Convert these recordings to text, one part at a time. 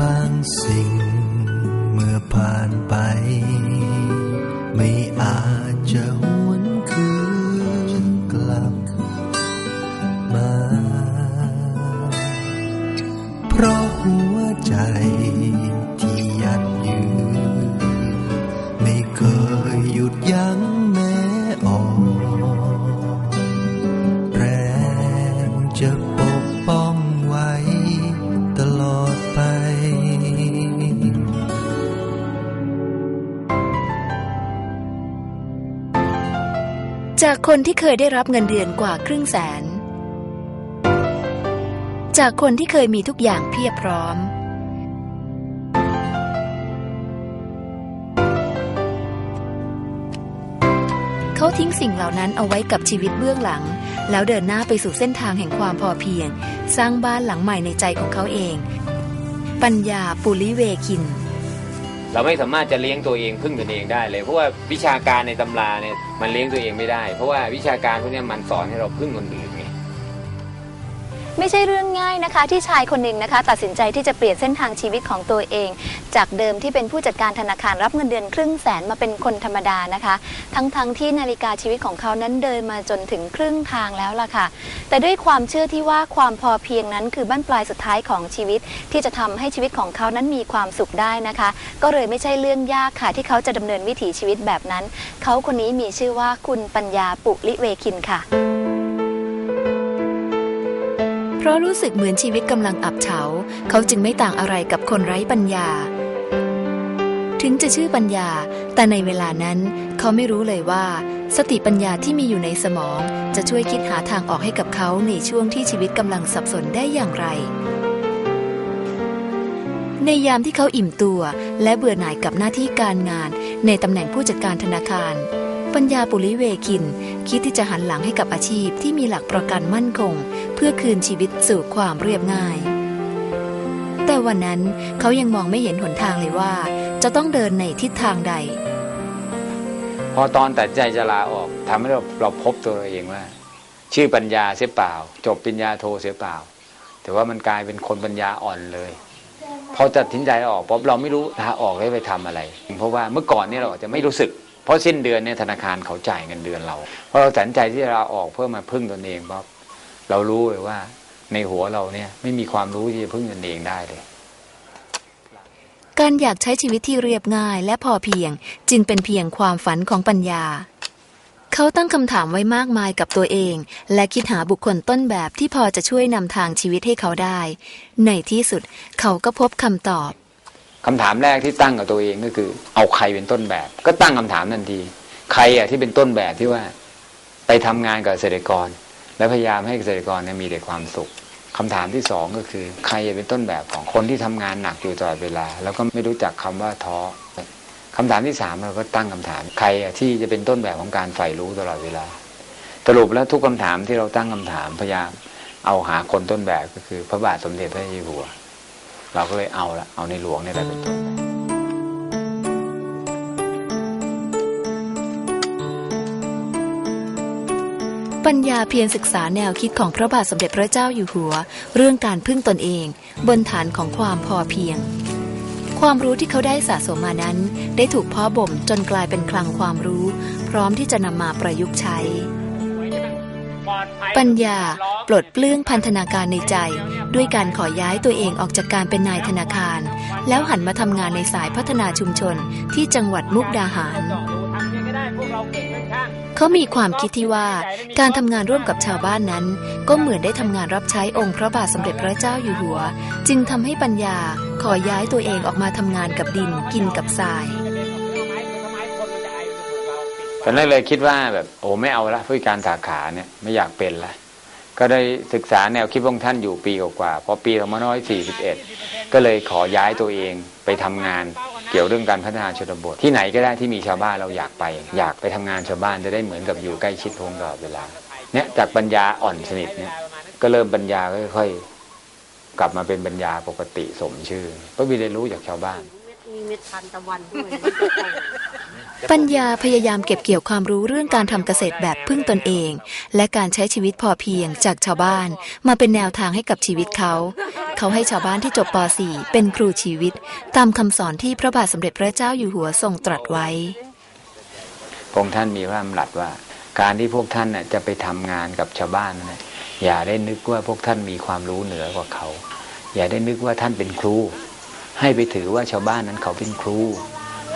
บางสิ่งเมื่อผ่านไป จากคนที่เคยได้รับเงินเดือนกว่าครึ่งแสน จากคนที่เคยมีทุกอย่างเพียบพร้อม เขาทิ้งสิ่งเหล่านั้นเอาไว้กับชีวิตเบื้องหลัง แล้วเดินหน้าไปสู่เส้นทางแห่งความพอเพียง สร้างบ้านหลังใหม่ในใจของเขาเอง ปัญญาปุริเวคิน เราไม่สามารถจะเลี้ยงตัวเองพึ่งตนเองได้เลย เพราะว่าวิชาการในตำราเนี่ยมันเลี้ยงตัวเองไม่ได้ เพราะว่าวิชาการพวกนี้มันสอนให้เราพึ่งคนอื่น ไม่ใช่เรื่องง่ายนะคะ ที่ชายคนหนึ่งนะคะ ตัดสินใจที่จะเปลี่ยนเส้นทางชีวิตของตัวเอง จากเดิมที่เป็นผู้จัดการธนาคารรับเงินเดือนครึ่งแสนมาเป็นคนธรรมดานะคะ ทั้งๆทที่นาฬิกาชีวิตของเขานั้นเดินมาจนถึงครึ่งทางแล้วล่ะค่ะ แต่ด้วยความเชื่อที่ว่าความพอเพียงนั้นคือบั้นปลายสุดท้ายของชีวิต ที่จะทำให้ชีวิตของเขานั้นมีความสุขได้นะคะ ก็เลยไม่ใช่เรื่องยากค่ะ ที่เขาจะดำเนินวิถีชีวิตแบบนั้น เขาคนนี้มีชื่อว่าคุณปัญญาปุริเวคินค่ะ ราะรู้สึกเหมือนชีวิตกำลังอับเฉา เขาจึงไม่ต่างอะไรกับคนไร้ปัญญา ถึงจะชื่อปัญญา แต่ในเวลานั้น เขาไม่รู้เลยว่า สติปัญญาที่มีอยู่ในสมอง จะช่วยคิดหาทางออกให้กับเขาในช่วงที่ชีวิตกำลังสับสนได้อย่างไรในยามที่เขาอิ่มตัวและเบื่อหน่ายกับหน้าที่การงานในตำแหน่งผู้จัดการธนาคาร ปัญญาปุริเวคิน คิดที่จะหันหลังให้กับอาชีพที่มีหลักประกันมั่นคง เพื่อคืนชีวิตสู่ความเรียบง่าย แต่วันนั้นเขายังมองไม่เห็นหนทางเลยว่า จะต้องเดินในทิศทางใด พอตอนตัดใจจะลาออกทำให้เราเราพบตัวเราเองว่า ชื่อปัญญาเสียเปล่า จบปริญญาโทเสียเปล่า แต่ว่ามันกลายเป็นคนปัญญาอ่อนเลยพอตัดสินใจออกปุ๊บเราไม่รู้ลาออกแล้วไปทำอะไร เพราะว่าเมื่อก่อนเนี่ยเราอาจจะไม่รู้สึก เพราะสิ้นเดือนเนี่ยธนาคารเขาจ่ายเงินเดือนเราเพอเราตัดใจที่จะลาออกเพื่อมาพึ่งตนเองปั๊บเรารู้เลยว่า ในหัวเราเนี่ยไม่มีความรู้ที่จะพึ่งตนเองได้เลย การอยากใช้ชีวิตที่เรียบง่ายและพอเพียงจึงเป็นเพียงความฝันของปัญญา เขาตั้งคำถามไว้มากมายกับตัวเอง และคิดหาบุคคลต้นแบบที่พอจะช่วยนำทางชีวิตให้เขาได้ ในที่สุดเขาก็พบคำตอบ คำถามแรกที่ตั้งกับตัวเองก็คือ เอาใครเป็นต้นแบบ ก็ตั้งคำถามทันที ใครอะที่เป็นต้นแบบที่ว่า ไปทำงานกับเกษตรกร และพยายามให้เกษตรกรเนี่ยมีแต่ความสุขคำถามที่สองก็คือ ใครจะเป็นต้นแบบของคนที่ทำงานหนักอยู่ตลอดเวลา แล้วก็ไม่รู้จักคำว่าท้อคำถามที่สามเราก็ตั้งคำถาม ใครอะที่จะเป็นต้นแบบของการใฝ่รู้ตลอดเวลา สรุปแล้วทุกคำถามที่เราตั้งคำถามพยายามเอาหาคนต้นแบบก็คือ พระบาทสมเด็จพระเจ้าอยู่หัว เราก็เลยเอาละเอาในหลวงเนี่ยแหละเป็นต้นแบบปัญญาเพียรศึกษาแนวคิดของพระบาทสมเด็จพระเจ้าอยู่หัว เรื่องการพึ่งตนเอง บนฐานของความพอเพียง ความรู้ที่เขาได้สะสมมานั้น ได้ถูกเพาะบ่มจนกลายเป็นคลังความรู้ พร้อมที่จะนำมาประยุกต์ใช้ ปัญญา ปลดเปลื้องพันธนาการในใจ ด้วยการขอย้ายตัวเองออกจากการเป็นนายธนาคาร แล้วหันมาทำงานในสายพัฒนาชุมชนที่จังหวัดมุกดาหาร เขามีความคิดที่ว่า การทำงานร่วมกับชาวบ้านนั้น ก็เหมือนได้ทำงานรับใช้องค์พระบาทสมเด็จพระเจ้าอยู่หัว จึงทำให้ปัญญาขอย้ายตัวเองออกมาทำงานกับดินกินกับทรายตอนแรกเลยคิดว่าแบบโอ้ไม่เอาละผู้การสาขาเนี่ยไม่อยากเป็นละ ก็ได้ศึกษาแนวคิดของท่านอยู่ปีกว่าๆพอปี2541 ก็เลยขอย้ายตัวเองไปทำงานเกี่ยวเรื่องการพัฒนาชนบทที่ไหนก็ได้ที่มีชาวบ้านเราอยากไป อยากไปทำงานชาวบ้านจะได้เหมือนกับอยู่ใกล้ชิดพระองค์ตลอดเวลาเนี่ยจากปัญญาอ่อนสนิทเนี่ยก็เริ่มปัญญาค่อยๆกลับมาเป็นปัญญาปกติสมชื่อก็มีเรียนรู้จากชาวบ้านมีเม็ดทานตะวันด้วยต ปัญญาพยายามเก็บเกี่ยวความรู้เรื่องการทำเกษตรแบบพึ่งตนเอง และการใช้ชีวิตพอเพียงจากชาวบ้าน มาเป็นแนวทางให้กับชีวิตเขา เขาให้ชาวบ้านที่จบป .4 เป็นครูชีวิต ตามคำสอนที่พระบาทสมเด็จพระเจ้าอยู่หัวทรงตรัสไว้พระองท่านมีพระดำรัสว่า การที่พวกท่านจะไปทำงานกับชาวบ้านนั่นนะอย่าได้นึกว่าพวกท่านมีความรู้เหนือกว่าเขา อย่าได้นึกว่าท่านเป็นครู ให้ไปถือว่าชาวบ้านนั้นเขาเป็นครู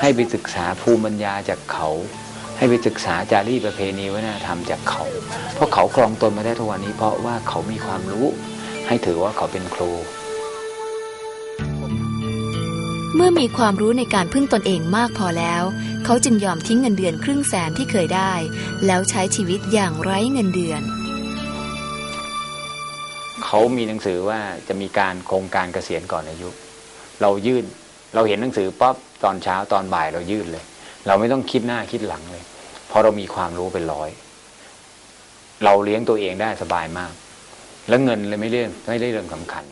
ให้ไปศึกษาภูมิปัญญาจากเขา ให้ไปศึกษาจารีตประเพณีวัฒนธรรมจากเขา เพราะเขาครองตนมาได้ทุกวันนี้ เพราะว่าเขามีความรู้ ให้ถือว่าเขาเป็นครู เมื่อมีความรู้ในการพึ่งตนเองมากพอแล้ว เขาจึงยอมทิ้งเงินเดือนครึ่งแสนที่เคยได้ แล้วใช้ชีวิตอย่างไร้เงินเดือนเขามีหนังสือว่าจะมีการโครงการเกษียณก่อนอายุ เรายื่นเราเห็นหนังสือป๊อบ ตอนเช้าตอนบ่ายเรายื่นเลย เราไม่ต้องคิดหน้าคิดหลังเลยเพราะเรามีความรู้เป็นร้อย เราเลี้ยงตัวเองได้สบายมาก แล้วเงินเลยไม่เรื่องไม่ได้เรื่องสำคัญ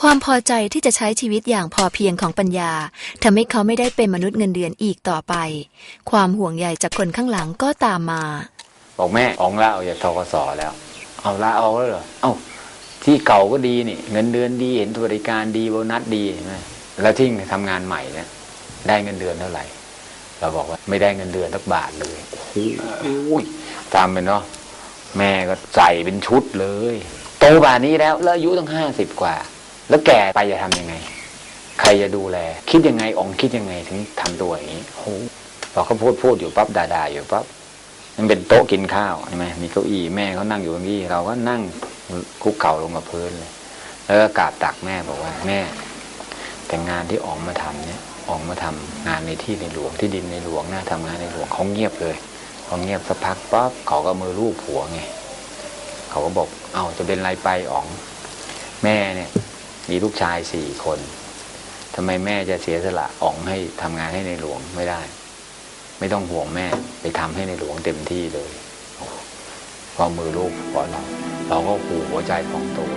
ความพอใจที่จะใช้ชีวิตอย่างพอเพียงของปัญญาทำให้เขาไม่ได้เป็นมนุษย์เงินเดือนอีกต่อไป ความห่วงใยจากคนข้างหลังก็ตามมาบอกแม่อองลาออกจากทกสแล้ว เอาลาเอาแล้วเหรอเอ้าที่เก่าก็ดีนี่ เงินเดือนดีเห็นสวัสดิการดีโบนัสดีเห็นไหม แล้วที่ทำงานใหม่เนี่ยได้เงินเดือนเท่าไหร่ เราบอกว่าไม่ได้เงินเดือนสักบาทเลยโอ้โหตามไปเนาะแม่ก็ใส่เป็นชุดเลย โตป่านนี้แล้วแล้วอายุตั้งห้าสิบกว่า แล้วแก่ไปจะทำยังไง ใครจะดูแล คิดยังไงอ๋องคิดยังไงถึงทำตัวอย่างนี้โอ้โหเราก็พูดพูดอยู่ปั๊บด่าๆอยู่ปั๊บมันเป็นโต๊ะกินข้าวใช่ไหมมีเก้าอี้แม่เขานั่งอยู่ตรงนี้เราก็นั่งคุกเข่าลงกับพื้นเลย แล้วก็กราบตักแม่บอกว่าแม่ แต่งานที่ออกมาทำเนี่ยออกมาทำงานในที่ในหลวงที่ดินในหลวงหนะทำงานในหลวงเขาเงียบเลยเขาเงียบสักพักปั๊บเขาก็มือลูบหัวไงเขาก็บอกเอ้าจะเป็นไรไปอ๋องแม่เนี่ย มีลูกชายสี่คนทำไมแม่จะเสียสละอ๋องให้ทำงานให้ในหลวงไม่ได้ ไม่ต้องห่วงแม่ไปทำให้ในหลวงเต็มที่เลยพอมือลูกพอเราเราก็หูหัวใจของตัว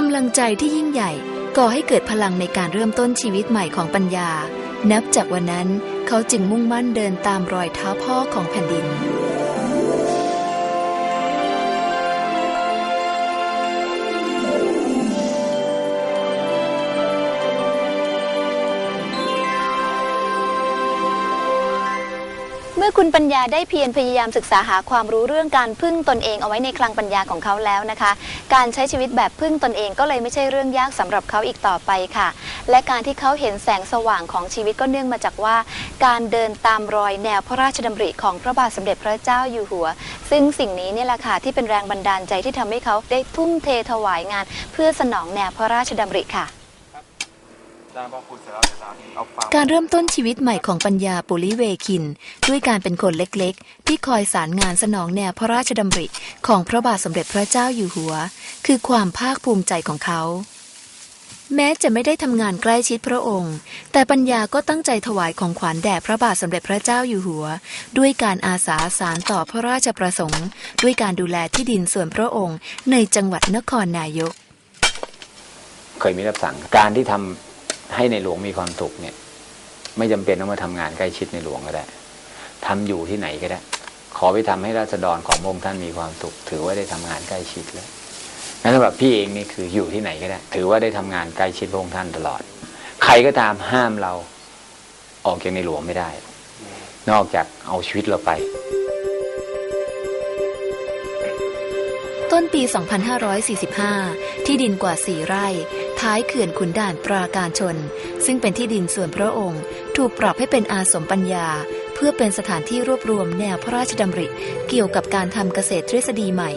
กำลังใจที่ยิ่งใหญ่ก่อให้เกิดพลังในการเริ่มต้นชีวิตใหม่ของปัญญา นับจากวันนั้นเขาจึงมุ่งมั่นเดินตามรอยเท้าพ่อของแผ่นดิน มื่อคุณปัญญาได้เพียรพยายามศึกษาหาความรู้เรื่องการพึ่งตนเองเอาไว้ในคลังปัญญาของเขาแล้วนะคะ การใช้ชีวิตแบบพึ่งตนเองก็เลยไม่ใช่เรื่องยากสำหรับเขาอีกต่อไปค่ะ และการที่เขาเห็นแสงสว่างของชีวิตก็เนื่องมาจากว่า การเดินตามรอยแนวพระราชดำริของพระบาทสมเด็จพระเจ้าอยู่หัว ซึ่งสิ่งนี้เนี่ยแหละค่ะที่เป็นแรงบันดาลใจที่ทำให้เขาได้ทุ่มเทถวายงาน เพื่อสนองแนวพระราชดำริค่ะ การเริ่มต้นชีวิตใหม่ของปัญญาปุริเวคิน ด้วยการเป็นคนเล็กๆ ที่คอยสารงานสนองแนวพระราชดำริของพระบาทสมเด็จพระเจ้าอยู่หัว คือความภาคภูมิใจของเขา แม้จะไม่ได้ทำงานใกล้ชิดพระองค์ แต่ปัญญาก็ตั้งใจถวายของขวัญแด่พระบาทสมเด็จพระเจ้าอยู่หัว ด้วยการอาสาสารต่อพระราชประสงค์ ด้วยการดูแลที่ดินส่วนพระองค์ในจังหวัดนครนายก เคยมีรับสั่งการที่ทำ ให้ในหลวงมีความสุขเนี่ย ไม่จำเป็นต้องมาทำงานใกล้ชิดในหลวงก็ได้ทำอยู่ที่ไหนก็ได้ ขอไปทำให้ราษฎรขององค์ท่านมีความสุข ถือว่าได้ทำงานใกล้ชิดแล้วนั้นสำหรับพี่เองนี่คืออยู่ที่ไหนก็ได้ ถือว่าได้ทำงานใกล้ชิดองค์ท่านตลอด ใครก็ตามห้ามเราออกจากในหลวงไม่ได้ นอกจากเอาชีวิตเราไป ต้นปี 2545 ที่ดินกว่า 4 ไร่ ท้ายเขื่อนขุนด่านปราการชน ซึ่งเป็นที่ดินส่วนพระองค์ ถูกปรับให้เป็นอาสมปัญญา เพื่อเป็นสถานที่รวบรวมแนวพระราชดำริ เกี่ยวกับการทำเกษตรทฤษฎีใหม่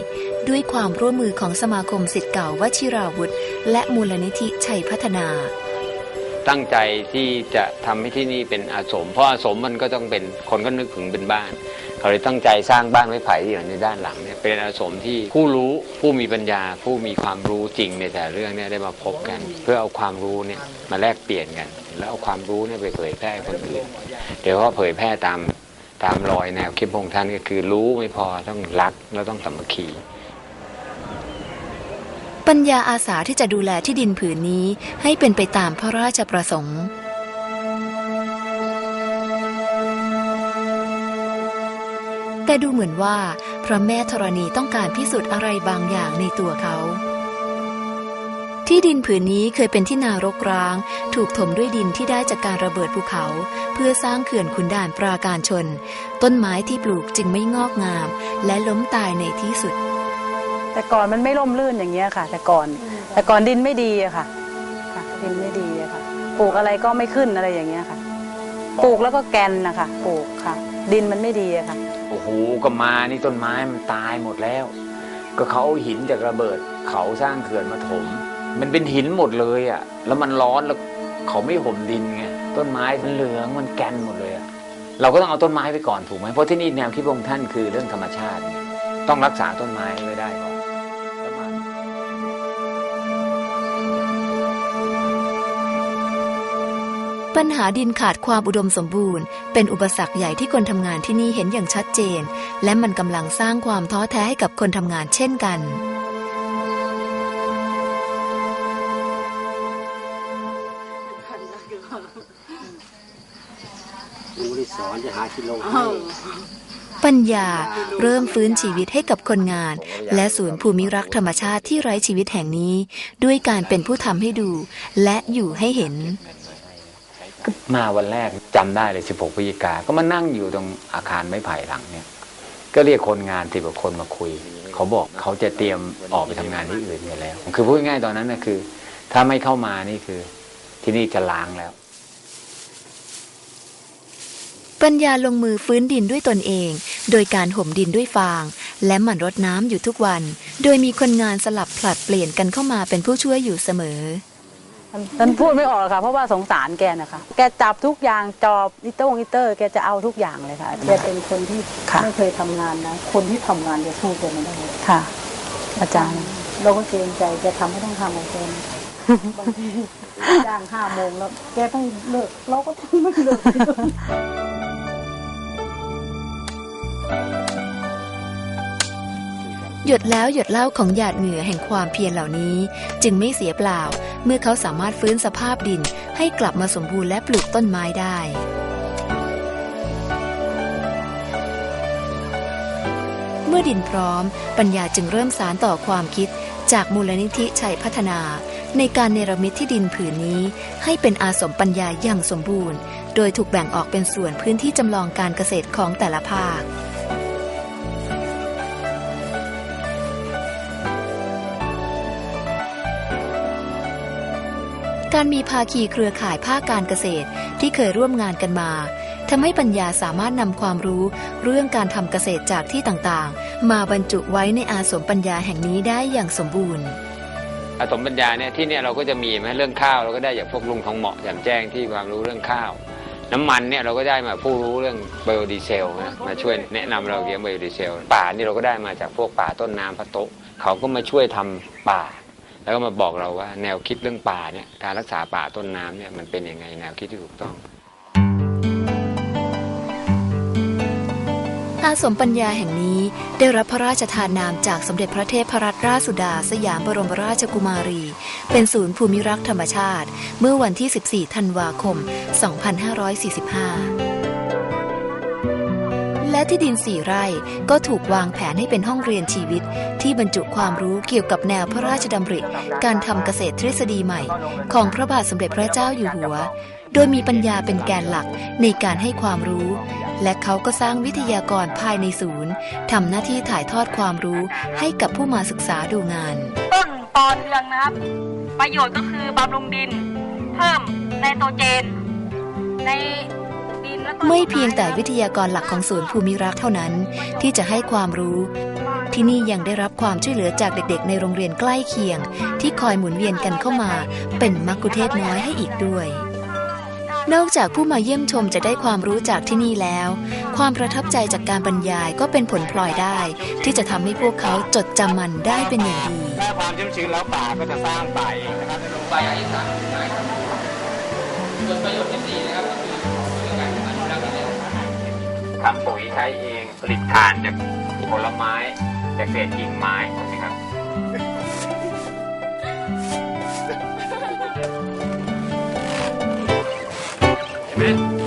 ด้วยความร่วมมือของสมาคมสิทธิ์เก่าวชิราวุธ และมูลนิธิชัยพัฒนาตั้งใจที่จะทำให้ที่นี่เป็นอาสม เพราะอาสมมันก็ต้องเป็นคนก็นึกถึงเป็นบ้าน เขาเลยตั้งใจสร้างบ้านไม้ไผ่ที่อยู่ในด้านหลังเนี่ยเป็นอาสมที่ผู้รู้ผู้มีปัญญา ผู้มีความรู้จริงในแต่เรื่องเนี่ยได้มาพบกัน เพื่อเอาความรู้เนี่ยมาแลกเปลี่ยนกัน แล้วเอาความรู้เนี่ยไปเผยแพร่คนอื่นเดี๋ยวก็เผยแพร่ตามตามรอยแนวคิดพระองท่านก็คือรู้ไม่พอต้องรักแล้วต้องสามัคคีปัญญาอาสาที่จะดูแลที่ดินผืนนี้ให้เป็นไปตามพระราชประสงค์ แต่ดูเหมือนว่าพระแม่ธรณีต้องการพิสูจน์อะไรบางอย่างในตัวเขา ที่ดินผืนนี้เคยเป็นที่นารกร้าง ถูกถมด้วยดินที่ได้จากการระเบิดภูเขา เพื่อสร้างเขื่อนขุนด่านปราการชน ต้นไม้ที่ปลูกจึงไม่งอกงาม และล้มตายในที่สุด แต่ก่อนมันไม่ร่มรื่นอย่างเงี้ยค่ะ แต่ก่อน แต่ก่อนดินไม่ดีอะค่ะค่ะ ดินไม่ดีอะค่ะ ปลูกอะไรก็ไม่ขึ้นอะไรอย่างเงี้ยค่ะ ปลูกแล้วก็แกนนะคะปลูกค่ะ ดินมันไม่ดีอะค่ะ โอ้โหก็มานี่ต้นไม้มันตายหมดแล้ว ก็เขาเอาหินจากระเบิด เขาสร้างเขื่อนมาถม มันเป็นหินหมดเลยอะ แล้วมันร้อนแล้วเขาไม่ห่มดินไงต้นไม้มันเหลืองมันแกนหมดเลยอะเราก็ต้องเอาต้นไม้ไปก่อนถูกไหมเพราะที่นี่แนวคิดของค์ท่านคือเรื่องธรรมชาติ ต้องรักษาต้นไม้ไว้ได้ก่อน ปัญหาดินขาดความอุดมสมบูรณ์ เป็นอุปสรรคใหญ่ที่คนทำงานที่นี่เห็นอย่างชัดเจน และมันกำลังสร้างความท้อแท้ให้กับคนทำงานเช่นกันยังไม่ได้สอนจะหาที่ลงให้ปัญญาเริ่มฟื้นชีวิตให้กับคนงาน และศูนย์ภูมิรักธรรมชาติที่ไร้ชีวิตแห่งนี้ ด้วยการเป็นผู้ทำให้ดู และอยู่ให้เห็น มาวันแรกจำได้เลย 16พฤศจิกา ก็มานั่งอยู่ตรงอาคารไม้ไผ่หลังเนี่ย ก็เรียกคนงานสิบกว่าคนมาคุย เขาบอกเขาจะเตรียมออกไปทำงานที่อื่นกันแล้ว คือพูดง่ายตอนนั้นนะคือ ถ้าไม่เข้ามานี่คือ ที่นี่จะล้างแล้ว ปัญญาลงมือฟื้นดินด้วยตนเอง โดยการห่มดินด้วยฟาง และหมั่นรดน้ำอยู่ทุกวัน โดยมีคนงานสลับผลัดเปลี่ยนกันเข้ามาเป็นผู้ช่วยอยู่เสมอ มันพูดไม่ออกหรอกค่ะ เพราะว่าสงสารแกนะคะ แกจับทุกอย่างจอบอิโต้งอิเตอร์ แกจะเอาทุกอย่างเลยค่ะ แกเป็นคนที่ค่ะ ไม่เคยทำงานนะ คนที่ทำงานจะสู้แกไม่ได้ค่ะ อาจารย์ เราก็เกรงใจแกทำไม่ต้องทำของแกนะบางทีจ้างห้าโมงแล้ว แกต้องเลิก เราก็ต้องไม่เลิก หยดแล้วหยดเล่าของหยาดเหงื่อแห่งความเพียรเหล่านี้ จึงไม่เสียเปล่า เมื่อเขาสามารถฟื้นสภาพดินให้กลับมาสมบูรณ์และปลูกต้นไม้ได้เมื่อดินพร้อม ปัญญาจึงเริ่มสารต่อความคิด จากมูลนิธิชัยพัฒนา ในการเนรมิตที่ดินผืนนี้ ให้เป็นอาสมปัญญาอย่างสมบูรณ์ โดยถูกแบ่งออกเป็นส่วนพื้นที่จำลองการเกษตรของแต่ละภาค การมีภาคีเครือข่ายภาคการเกษตรที่เคยร่วมงานกันมาทำให้ปัญญาสามารถนำความรู้เรื่องการทำเกษตรจากที่ต่างๆ มาบรรจุไว้ในอาสมปัญญาแห่งนี้ได้อย่างสมบูรณ์ อาสมปัญญาเนี่ยที่เนี่ยเราก็จะมีไหมเรื่องข้าวเราก็ได้จากพวกลุงทองเหมาะแจ่มแจ้งที่ความรู้เรื่องข้าว น้ำมันเนี่ยเราก็ได้มาผู้รู้เรื่องไบโอดีเซลนะมาช่วยแนะนำเราเกี่ยวกับไบโอดีเซลป่านี่เราก็ได้มาจากพวกป่าต้นน้ำพระโตะเขาก็มาช่วยทำป่า แล้วก็มาบอกเราว่าแนวคิดเรื่องป่าเนี่ยการรักษาป่าต้นน้ำเนี่ยมันเป็นยังไงแนวคิดที่ถูกต้องอาสมปัญญาแห่งนี้ได้รับพระราชทานนามจากสมเด็จพระเทพรัตนราชสุดา สยามบรมราชกุมารี เป็นศูนย์ภูมิรักธรรมชาติ เมื่อวันที่ 14 ธันวาคม 2545 และที่ดินสี่ไร่ก็ถูกวางแผนให้เป็นห้องเรียนชีวิต ที่บรรจุความรู้เกี่ยวกับแนวพระราชดำริ การทำเกษตรทฤษฎีใหม่ ของพระบาทสมเด็จพระเจ้าอยู่หัว โดยมีปัญญาเป็นแกนหลักในการให้ความรู้ และเขาก็สร้างวิทยากรภายในศูนย์ทำหน้าที่ถ่ายทอดความรู้ให้กับผู้มาศึกษาดูงาน ต้นปอเทืองนะครับ ประโยชน์ก็คือบำรุงดิน เพิ่มไนโตรเจนใน ไม่เพียงแต่วิทยากรหลักของศูนย์ภูมิรักเท่านั้น ที่จะให้ความรู้ ที่นี่ยังได้รับความช่วยเหลือจากเด็กๆ ในโรงเรียนใกล้เคียง ที่คอยหมุนเวียนกันเข้ามา เป็นมักคุเทศน้อยให้อีกด้วย นอกจากผู้มาเยี่ยมชมจะได้ความรู้จากที่นี่แล้ว ความประทับใจจากการบรรยายก็เป็นผลพลอยได้ ที่จะทำให้พวกเขาจดจำมันได้เป็นอย่างดีถ้าความชุ่มชื้นแล้วป่าก็จะสร้างป่าเองนะครับป่าอย่างที่สามนะครับส่วนประโยชน์ที่สี่นะครับ ทำปุ๋ยใช้เองผลิตทานจากผลไม้จากเศษกิ่งไม้นะครับเห็นไหม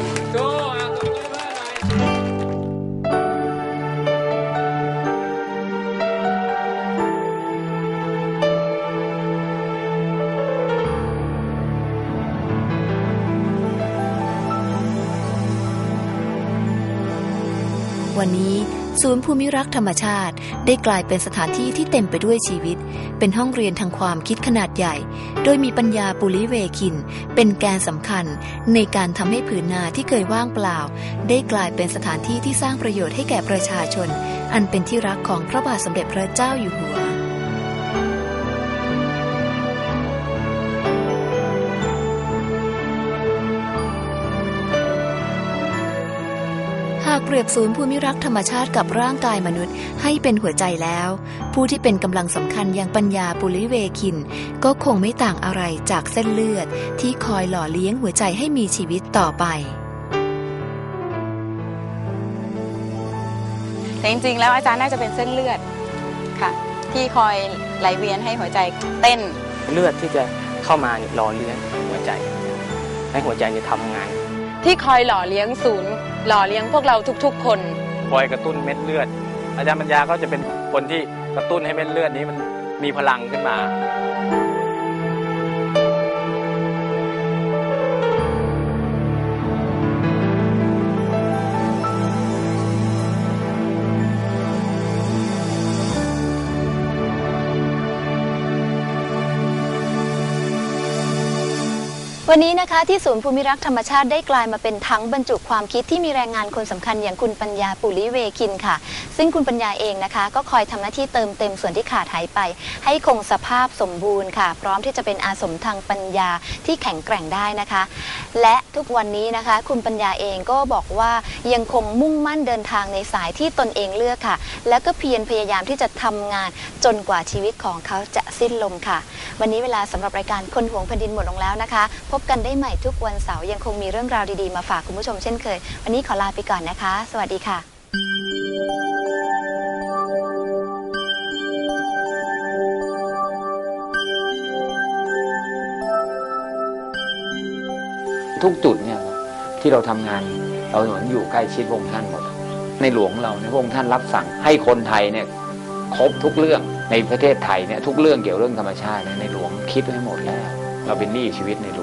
นี้ ศูนย์ภูมิรักษ์ธรรมชาติ ได้กลายเป็นสถานที่ที่เต็มไปด้วยชีวิต เป็นห้องเรียนทางความคิดขนาดใหญ่ โดยมีปัญญาปุริเวคิน เป็นแกนสำคัญ ในการทำให้ผืนนาที่เคยว่างเปล่า ได้กลายเป็นสถานที่ที่สร้างประโยชน์ให้แก่ประชาชน อันเป็นที่รักของพระบาทสมเด็จพระเจ้าอยู่หัว รียบศูนย์ภูมิรักษ์ธรรมชาติกับร่างกายมนุษย์ให้เป็นหัวใจแล้ว ผู้ที่เป็นกำลังสำคัญอย่างปัญญาปุริเวคิน ก็คงไม่ต่างอะไรจากเส้นเลือด ที่คอยหล่อเลี้ยงหัวใจให้มีชีวิตต่อไปแต่จริงๆ แล้วอาจารย์น่าจะเป็นเส้นเลือดค่ะ ที่คอยไหลเวียนให้หัวใจเต้น เลือดที่จะเข้ามาเนี่ยหล่อเลี้ยงหัวใจ ให้หัวใจเนี่ยทำงาน ที่คอยหล่อเลี้ยงศูนย์ หล่อเลี้ยงพวกเราทุกๆ คน คอยกระตุ้นเม็ดเลือด อาจารย์ปัญญาก็จะเป็นคนที่กระตุ้นให้เม็ดเลือดนี้มันมีพลังขึ้นมา วันนี้นะคะที่ศูนย์ภูมิรักษ์ธรรมชาติได้กลายมาเป็นทั้งบรรจุความคิดที่มีแรงงานคนสำคัญอย่างคุณปัญญาปุริเวคินค่ะ ซึ่งคุณปัญญาเองนะคะ ก็คอยทำหน้าที่เติมเต็มส่วนที่ขาดหายไป ให้คงสภาพสมบูรณ์ค่ะ พร้อมที่จะเป็นอาสมทางปัญญาที่แข็งแกร่งได้นะคะ และทุกวันนี้นะคะ คุณปัญญาเองก็บอกว่ายังคงมุ่งมั่นเดินทางในสายที่ตนเองเลือกค่ะ และก็เพียรพยายามที่จะทำงานจนกว่าชีวิตของเขาจะสิ้นลมค่ะ วันนี้เวลาสำหรับรายการคนห่วงแผ่นดินหมดลงแล้วนะคะพบกันได้ใหม่ทุกวันเสาร์ยังคงมีเรื่องราวดีๆ มาฝากคุณผู้ชมเช่นเคย วันนี้ขอลาไปก่อนนะคะ สวัสดีค่ะทุกจุดเนี่ยที่เราทำงานเราเหมือนอยู่ใกล้ชิดพระองค์ท่านหมด ในหลวงเราเนี่ยพระองค์ท่านรับสั่งให้คนไทยเนี่ยครบทุกเรื่องในประเทศไทยเนี่ยทุกเรื่องเกี่ยวเรื่องธรรมชาติเนี่ยในหลวงคิดไว้หมดแล้ว เราเป็นหนี้ชีวิตในหลวง